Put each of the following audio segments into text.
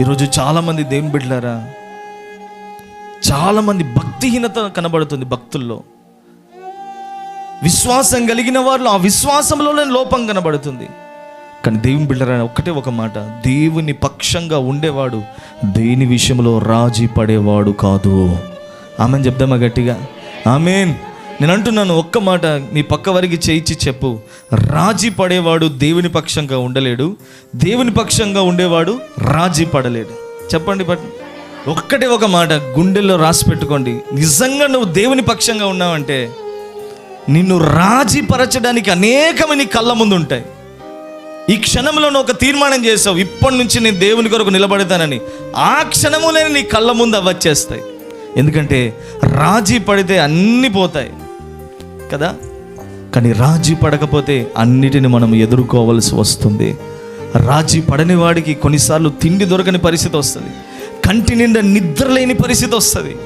ఈరోజు చాలామంది దేవుని బిడ్డలారా చాలామంది భక్తిహీనత కనబడుతుంది భక్తుల్లో. విశ్వాసం కలిగిన వారిలో ఆ విశ్వాసంలోనే లోపం కనబడుతుంది. కానీ దేవుని బిడ్డరా ఒక్కటే ఒక మాట దేవుని పక్షంగా ఉండేవాడు దేని విషయంలో రాజీ పడేవాడు కాదు. ఆమెను చెప్దామా గట్టిగా? ఆమెన్. నేను అంటున్నాను ఒక్క మాట నీ పక్క వారికి చేయించి చెప్పు. రాజీ పడేవాడు దేవుని పక్షంగా ఉండలేడు. దేవుని పక్షంగా ఉండేవాడు రాజీ పడలేడు. చెప్పండి బట్ ఒక్కటే ఒక మాట గుండెల్లో రాసి పెట్టుకోండి. నిజంగా నువ్వు దేవుని పక్షంగా ఉన్నావంటే నిన్ను రాజీ పరచడానికి అనేకమైన కళ్ళ ముందు ఉంటాయి. ఈ క్షణంలో నువ్వు ఒక తీర్మానం చేసావు. ఇప్పటి నుంచి నేను దేవుని కొరకు నిలబడతానని. ఆ క్షణములే నీ కళ్ళ ముందు అవచ్చేస్తాయి ఎందుకంటే రాజీ పడితే అన్నీ పోతాయి. కదా? కానీ రాజీ పడకపోతే అన్నిటిని మనం ఎదుర్కోవలసి వస్తుంది. రాజీ పడని వాడికి కొన్నిసార్లు తిండి దొరకని పరిస్థితి వస్తుంది. కంటి నిండా నిద్ర లేని పరిస్థితి వస్తుంది.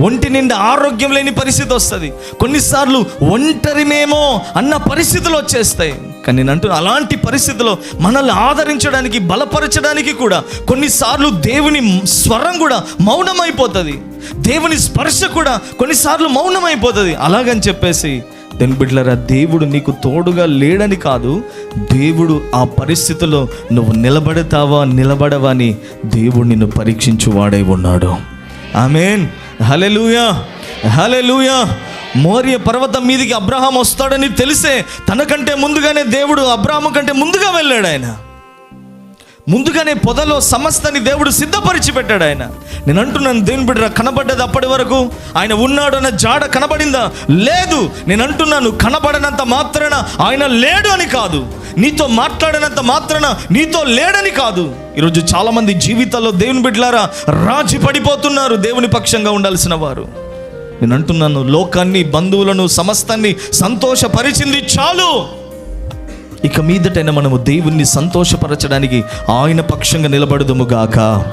ఒంటి నిండా ఆరోగ్యం లేని పరిస్థితి వస్తుంది. కొన్నిసార్లు ఒంటరినేమో అన్న పరిస్థితులు వచ్చేస్తాయి. కానీ నేను అంటున్నా అలాంటి పరిస్థితిలో మనల్ని ఆదరించడానికి బలపరచడానికి కూడా కొన్నిసార్లు దేవుని స్వరం కూడా మౌనమైపోతుంది. దేవుని స్పర్శ కూడా కొన్నిసార్లు మౌనమైపోతుంది. అలాగని చెప్పేసి దెన్ బిడ్లరా దేవుడు నీకు తోడుగా లేడని కాదు దేవుడు ఆ పరిస్థితిలో నువ్వు నిలబడతావా నిలబడవా అని దేవుడు నిన్ను పరీక్షించువాడై ఉన్నాడు. ఆమెన్. హలెలుయా హలెలుయా మోర్య పర్వతం మీదికి అబ్రహాం వస్తాడని తెలిసే తనకంటే ముందుగానే దేవుడు అబ్రహాము కంటే ముందుగా వెళ్ళాడు ఆయన. ముందుగానే పొదలో సమస్తని దేవుడు సిద్ధపరిచి పెట్టాడు ఆయన. నేను అంటున్నాను దేవుని బిడ్డ కనబడ్డది అప్పటి వరకు. ఆయన ఉన్నాడు అన్న జాడ కనబడిందా? లేదు. నేను అంటున్నాను కనబడనంత మాత్రాన ఆయన లేడు అని కాదు. నీతో మాట్లాడినంత మాత్రాన నీతో లేడని కాదు. ఈరోజు చాలామంది జీవితాల్లో దేవుని బిడ్డలారా రాజీ పడిపోతున్నారు దేవుని పక్షంగా ఉండాల్సిన వారు. నేను అంటున్నాను లోకాన్ని బంధువులను సమస్తాన్ని సంతోషపరిచింది చాలు. ఇక మీదటైనా మనము దేవుణ్ణి సంతోషపరచడానికి ఆయన పక్షంగా నిలబడదుము గాక.